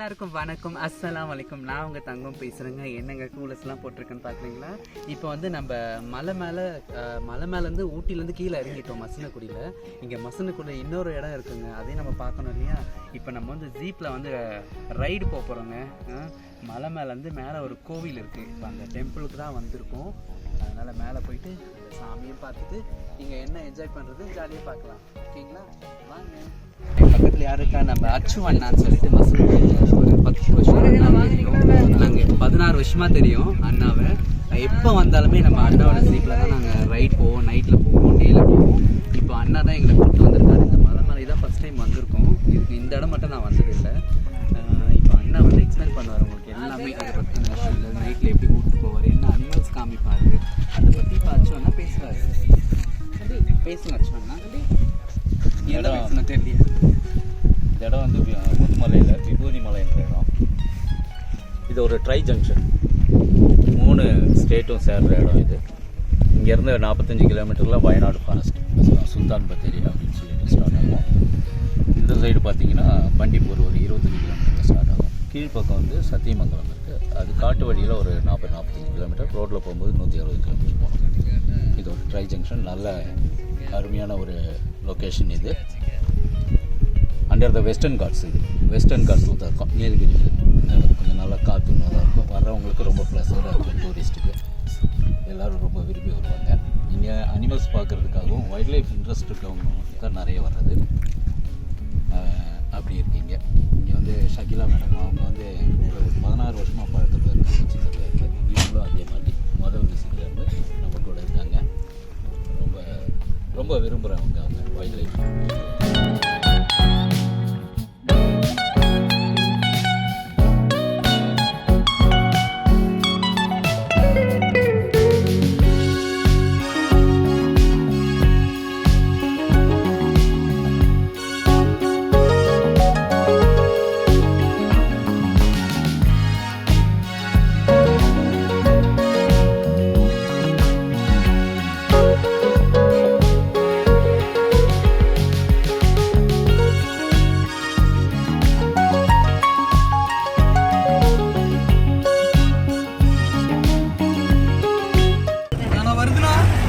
எல்லாருக்கும் வணக்கம். அஸ்ஸலாம் வலைக்கும் நான் உங்கள் தங்கம் பேசுகிறேங்க என்னங்க கூலர்ஸ்லாம் போட்டிருக்கேன்னு பார்க்குறீங்களா இப்போ வந்து நம்ம மலை மேலே மலை மேலேருந்து ஊட்டிலேருந்து கீழே இறங்கிட்டோம் மசனக்குடியில். இங்கே மசனக்குடியில் இன்னொரு இடம் இருக்குங்க. அதையும் நம்ம பார்க்கணும் இல்லையா? இப்போ நம்ம வந்து ஜீப்பில் வந்து ரைடு போக போகிறோங்க மலை மேலேருந்து மேலே ஒரு கோவில் இருக்குது இப்போ அந்த டெம்பிளுக்கு தான் வந்திருக்கோம். அதனால் மேலே போயிட்டு அந்த சாமியை பார்த்துட்டு இங்கே என்ன என்ஜாய் பண்ணுறது ஜாலியாக பார்க்கலாம். ஓகேங்களா? வாங்க. என் பக்கத்தில் யார் இருக்கா நம்ம அச்சு அண்ணான்னு சொல்லிட்டு மசூல் ஒரு பத்து வருஷம் நாங்கள் பதினாறு வருஷமா தெரியும் அண்ணாவை. எப்போ வந்தாலுமே நம்ம அண்ணாவோட ஸ்லீப்பில் தான் நாங்கள் ரைட் போவோம் நைட்டில் போவோம் டேயில் போவோம். இப்போ அண்ணா தான் எங்களை கூப்பிட்டு வந்திருக்காரு. இந்த எல்லாமே விஷயங்கள் நைட்டில் எப்படி கூப்பிட்டு போவார் என்ன அனிமல்ஸ் காமிப்பார் அதை பற்றி இப்போ அச்சு பேசுவார் பேசுங்க அச்சு இடம் பேசணும் தெரியல இந்த இடம் வந்து முதுமலையில் விபூதி மலைன்ற இடம் இது ஒரு ட்ரை ஜங்ஷன் மூணு ஸ்டேட்டும் சேர்ற இடம் இது இங்கேருந்து நாற்பத்தஞ்சு கிலோமீட்டரில் வயநாடு ஃபாரஸ்ட் சுல்தான் பத்தேரி அப்படின்னு சொல்லிட்டு ஸ்டார்ட் ஆகும் இந்த சைடு பார்த்தீங்கன்னா பண்டிப்பூர் ஒரு இருபத்தஞ்சு கிலோமீட்டர் ஸ்டார்ட் ஆகும் கீழ்ப்பக்கம் வந்து சத்தியமங்கலம் இருக்குது அது காட்டு வழியில் ஒரு நாற்பது நாற்பத்தஞ்சு கிலோமீட்டர் ரோட்டில் போகும்போது நூற்றி அறுபது கிலோமீட்டர் போகணும். இது ஒரு ட்ரை ஜங்ஷன் நல்ல அருமையான ஒரு லொக்கேஷன் இது. அண்டர் த வெஸ்டர்ன் காட்ஸ் இது. வெஸ்டர்ன் காட்ஸில் தான் இருக்கும். நீலகிரி கொஞ்சம் நல்லா காற்று நல்லா இருக்கும். வர்றவங்களுக்கு ரொம்ப ப்ளஸராக இருக்கும் டூரிஸ்ட்டுக்கு எல்லோரும் ரொம்ப விரும்பி வருவாங்க. இங்கே அனிமல்ஸ் பார்க்குறதுக்காகவும் வைல்ட் லைஃப் இன்ட்ரெஸ்ட் இருக்கவங்க தான் நிறைய வர்றது. அப்படி இருக்கீங்க. இங்கே வந்து ஷகிலா மேடம் ரொம்ப விரும்புகிறவங்க அவங்க வைல்ட் லைஃப் இருக்குதுன்னா